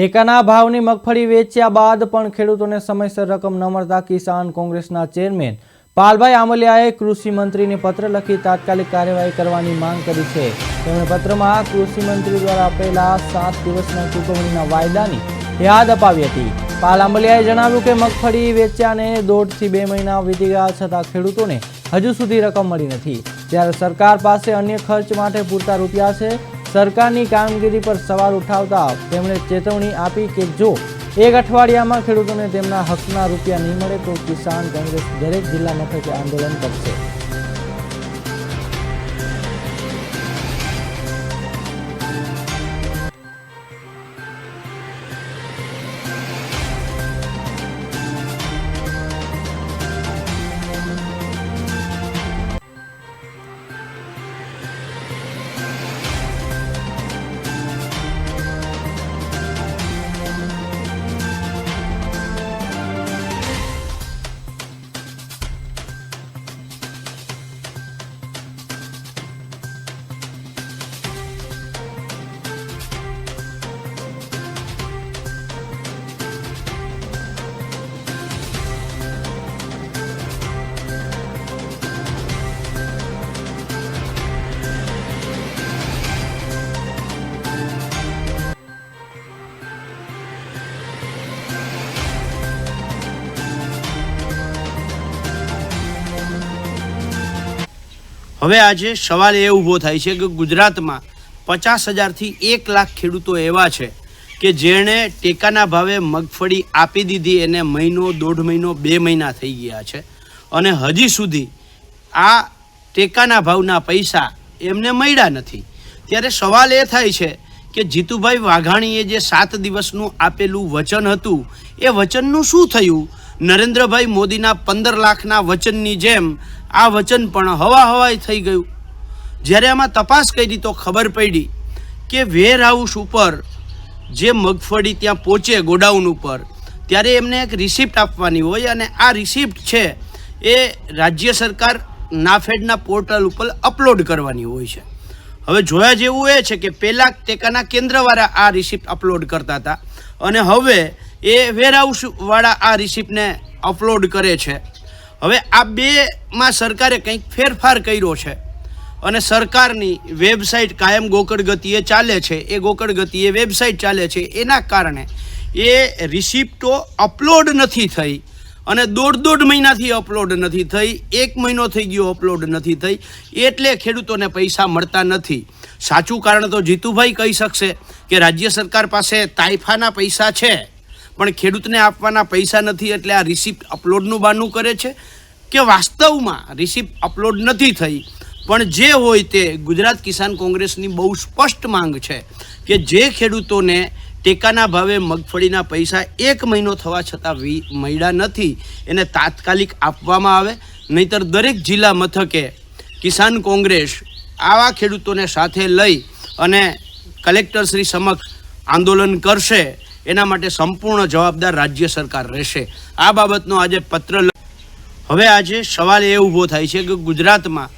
ટેકાના ભાવની મગફળી વેચ્યા બાદ પણ ખેડૂતોને સમયસર રકમ ન મળતા કિસાન કોંગ્રેસના ચેરમેન પાલભાઈ આમલિયાએ કૃષિ મંત્રીને પત્ર લખી તાત્કાલિક કાર્યવાહી કરવાની માંગ કરી છે. તેમણે પત્રમાં કૃષિ મંત્રી દ્વારા આપેલા સાત દિવસના ચૂકવણીના વાયદાની યાદ અપાવી હતી. પાલ આંબલિયાએ જણાવ્યું કે મગફળી વેચ્યાને દોઢથી બે મહિના વીતી ગયા છતાં ખેડૂતોને હજુ સુધી રકમ મળી નથી. જ્યારે સરકાર પાસે અન્ય ખર્ચ માટે પૂરતા રૂપિયા છે સરકારની કામગીરી પર સવાલ ઉઠાવતા તેમણે ચેતવણી આપી કે જો એક અઠવાડિયામાં ખેડૂતોને તેમના હકના રૂપિયા નહીં મળે તો કિસાન કોંગ્રેસ દરેક જિલ્લા મથકે આંદોલન કરશે. હવે આજે સવાલ એ ઊભો થાય છે કે ગુજરાતમાં પચાસ હજારથી એક લાખ ખેડૂતો એવા છે કે જેણે ટેકાના ભાવે મગફળી આપી દીધી એને મહિનો, દોઢ મહિનો, બે મહિના થઈ ગયા છે. અને હજી સુધી આ ટેકાના ભાવના પૈસા એમને મળ્યા નથી. ત્યારે સવાલ એ થાય છે કે જીતુભાઈ વાઘાણીએ જે સાત દિવસનું આપેલું વચન હતું, એ વચનનું શું થયું? નરેન્દ્રભાઈ મોદીના પંદર લાખના વચનની જેમ આ વચન પણ હવા હવાય થઈ ગયું. જ્યારે આમાં તપાસ કરી તો ખબર પડી કે વેરહાઉસ ઉપર જે મગફળી ત્યાં પહોંચે ગોડાઉન ઉપર, ત્યારે એમને એક રિસિપ્ટ આપવાની હોય અને આ રિસિપ્ટ છે એ રાજ્ય સરકાર નાફેડના પોર્ટલ ઉપર અપલોડ કરવાની હોય છે. હવે જોયા જેવું એ છે કે પહેલાં ટેકાના કેન્દ્રવાળા આ રિસિપ્ટ અપલોડ કરતા હતા અને હવે એ વેરહાઉસવાળા આ રિસિપ્ટને અપલોડ કરે છે. હવે આ બેમાં સરકારે કંઈક ફેરફાર કર્યો છે અને સરકારની વેબસાઇટ કાયમ ગોકળ ગતિએ ચાલે છે. એ ગોકળ ગતિએ વેબસાઇટ ચાલે છે. એના કારણે એ રિસિપ્ટો અપલોડ નથી થઈ અને દોઢ દોઢ મહિનાથી અપલોડ નથી થઈ. એક મહિનો થઈ ગયો, અપલોડ નથી થઈ. એટલે ખેડૂતોને પૈસા મળતા નથી. સાચું કારણ તો જીતુભાઈ કહી શકશે કે રાજ્ય સરકાર પાસે તાઇફાના પૈસા છે. પણ ખેડૂતને આપવાના પૈસા નથી એટલે આ રિસિપ્ટ અપલોડનું બાનું કરે છે કે વાસ્તવમાં રિસિપ્ટ અપલોડ નથી થઈ. પણ જે હોય તે ગુજરાત કિસાન કોંગ્રેસની બહુ સ્પષ્ટ માંગ છે કે જે ખેડૂતોને ટેકાના ભાવે મગફળીના પૈસા એક મહિનો થવા છતાં મળ્યા નથી, એને તાત્કાલિક આપવામાં આવે. નહીતર દરેક જિલ્લા મથકે કિસાન કોંગ્રેસ આવા ખેડૂતોને સાથે લઈ અને કલેક્ટરશ્રી સમક્ષ આંદોલન કરશે. એના માટે સંપૂર્ણ જવાબદાર રાજ્ય સરકાર રહેશે. આ બાબતનો આજે પત્ર હવે આજે સવાલ એ ઊભો થાય છે કે ગુજરાતમાં